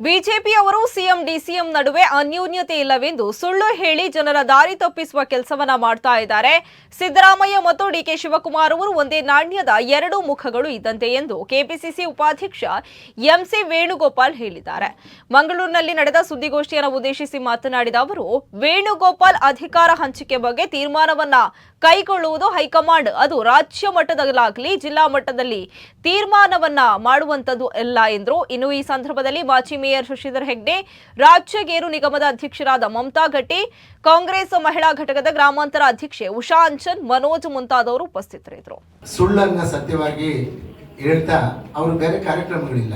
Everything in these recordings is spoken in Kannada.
ಬಿಜೆಪಿಯವರು ಸಿಎಂ, ಡಿಸಿಎಂ ನಡುವೆ ಅನ್ಯೋನ್ಯತೆ ಇಲ್ಲವೆಂದು ಸುಳ್ಳು ಹೇಳಿ ಜನರ ದಾರಿ ತಪ್ಪಿಸುವ ಕೆಲಸವನ್ನ ಮಾಡ್ತಾ ಇದ್ದಾರೆ. ಸಿದ್ದರಾಮಯ್ಯ ಮತ್ತು ಡಿಕೆ ಶಿವಕುಮಾರ್ ಅವರು ಒಂದೇ ನಾಣ್ಯದ ಎರಡು ಮುಖಗಳು ಇದ್ದಂತೆ ಎಂದು ಕೆಪಿಸಿಸಿ ಉಪಾಧ್ಯಕ್ಷ ಎಂಸಿ ವೇಣುಗೋಪಾಲ್ ಹೇಳಿದ್ದಾರೆ. ಮಂಗಳೂರಿನಲ್ಲಿ ನಡೆದ ಸುದ್ದಿಗೋಷ್ಠಿಯನ್ನು ಉದ್ದೇಶಿಸಿ ಮಾತನಾಡಿದ ಅವರು, ವೇಣುಗೋಪಾಲ್ ಅಧಿಕಾರ ಹಂಚಿಕೆ ಬಗ್ಗೆ ತೀರ್ಮಾನವನ್ನ ಕೈಗೊಳ್ಳುವುದು ಹೈಕಮಾಂಡ್, ಅದು ರಾಜ್ಯ ಮಟ್ಟದಲ್ಲಾಗಲಿ ಜಿಲ್ಲಾ ಮಟ್ಟದಲ್ಲಿ ತೀರ್ಮಾನವನ್ನ ಮಾಡುವಂತದ್ದು ಎಲ್ಲ ಎಂದರು. ಇನ್ನು ಈ ಸಂದರ್ಭದಲ್ಲಿ ಮಾಜಿ ಮೇಯರ್ ಶಶಿಧರ್ ಹೆಗ್ಡೆ, ರಾಜ್ಯ ಗೇರು ನಿಗಮದ ಅಧ್ಯಕ್ಷರಾದ ಮಮತಾ ಘಟ್ಟಿ ಕಾಂಗ್ರೆಸ್ ಮಹಿಳಾ ಘಟಕದ ಗ್ರಾಮಾಂತರ ಅಧ್ಯಕ್ಷೆ ಉಷಾ ಅಂಚನ್, ಮನೋಜ್ ಮುಂತಾದವರು ಉಪಸ್ಥಿತರಿದ್ದರು. ಸುಳ್ಳನ್ನ ಸತ್ಯವಾಗಿ ಹೇಳ್ತಾ ಅವರು ಬೇರೆ ಕಾರ್ಯಕ್ರಮಗಳಿಲ್ಲ.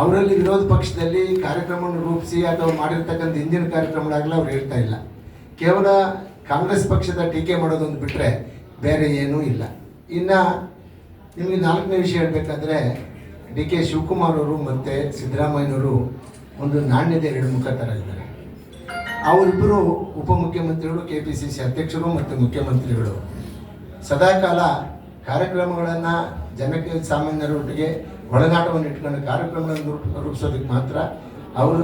ಅವರಲ್ಲಿ ವಿರೋಧ ಪಕ್ಷದಲ್ಲಿ ಕಾರ್ಯಕ್ರಮವನ್ನು ರೂಪಿಸಿ ಅಥವಾ ಮಾಡಿರ್ತಕ್ಕಂಥ ಹಿಂದಿನ ಕಾರ್ಯಕ್ರಮಗಳಾಗಲ್ಲ ಅವ್ರು ಹೇಳ್ತಾ ಇಲ್ಲ. ಕೇವಲ ಕಾಂಗ್ರೆಸ್ ಪಕ್ಷದ ಟೀಕೆ ಮಾಡೋದೊಂದು ಬಿಟ್ಟರೆ ಬೇರೆ ಏನೂ ಇಲ್ಲ. ಇನ್ನು ನಿಮಗೆ ನಾಲ್ಕನೇ ವಿಷಯ ಹೇಳಬೇಕಾದ್ರೆ ಡಿ ಕೆ ಶಿವಕುಮಾರ್ ಅವರು ಮತ್ತು ಸಿದ್ದರಾಮಯ್ಯನವರು ಒಂದು ನಾಣ್ಯದ ಎರಡು ಮುಖ ಇದ್ದಾರೆ ಅವರಿಬ್ಬರು ಉಪಮುಖ್ಯಮಂತ್ರಿಗಳು ಕೆ ಪಿ ಸಿ ಸಿ ಅಧ್ಯಕ್ಷರು ಮತ್ತು ಮುಖ್ಯಮಂತ್ರಿಗಳು. ಸದಾಕಾಲ ಕಾರ್ಯಕ್ರಮಗಳನ್ನು ಜನಕ್ಕೆ ಸಾಮಾನ್ಯರೊಟ್ಟಿಗೆ ಒಳನಾಟವನ್ನು ಇಟ್ಕೊಂಡು ಕಾರ್ಯಕ್ರಮಗಳನ್ನು ರೂಪ್- ರೂಪಿಸೋದಕ್ಕೆ ಮಾತ್ರ ಅವರು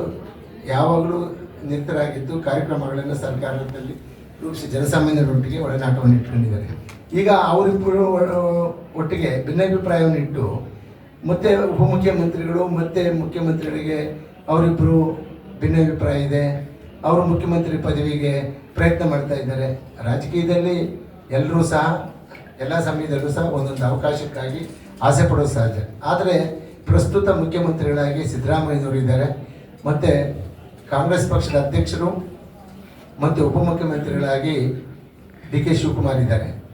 ಯಾವಾಗಲೂ ನಿರತರಾಗಿದ್ದು ಕಾರ್ಯಕ್ರಮಗಳನ್ನು ಸರ್ಕಾರದಲ್ಲಿ ರೂಪಿಸಿ ಜನಸಾಮಾನ್ಯರೊಟ್ಟಿಗೆ ಒಳನಾಟವನ್ನು ಇಟ್ಕೊಂಡಿದ್ದಾರೆ. ಈಗ ಅವರಿಬ್ಬರು ಒಟ್ಟಿಗೆ ಭಿನ್ನಾಭಿಪ್ರಾಯವನ್ನು ಇಟ್ಟು ಮತ್ತೆ ಉಪಮುಖ್ಯಮಂತ್ರಿಗಳು, ಮತ್ತೆ ಮುಖ್ಯಮಂತ್ರಿಗಳಿಗೆ ಅವರಿಬ್ಬರು ಭಿನ್ನಾಭಿಪ್ರಾಯ ಇದೆ. ಅವರು ಮುಖ್ಯಮಂತ್ರಿ ಪದವಿಗೆ ಪ್ರಯತ್ನ ಮಾಡ್ತಾ ಇದ್ದಾರೆ. ರಾಜಕೀಯದಲ್ಲಿ ಎಲ್ಲರೂ ಸಹ, ಎಲ್ಲ ಸಮಯದಲ್ಲೂ ಸಹ ಒಂದೊಂದು ಅವಕಾಶಕ್ಕಾಗಿ ಆಸೆ ಪಡೋದು ಸಹಜ. ಆದರೆ ಪ್ರಸ್ತುತ ಮುಖ್ಯಮಂತ್ರಿಗಳಾಗಿ ಸಿದ್ದರಾಮಯ್ಯನವರು ಇದ್ದಾರೆ. ಮತ್ತು ಕಾಂಗ್ರೆಸ್ ಪಕ್ಷದ ಅಧ್ಯಕ್ಷರು, ಮತ್ತು ಉಪಮುಖ್ಯಮಂತ್ರಿಗಳಾಗಿ ಡಿ ಕೆ ಶಿವಕುಮಾರ್ ಇದ್ದಾರೆ.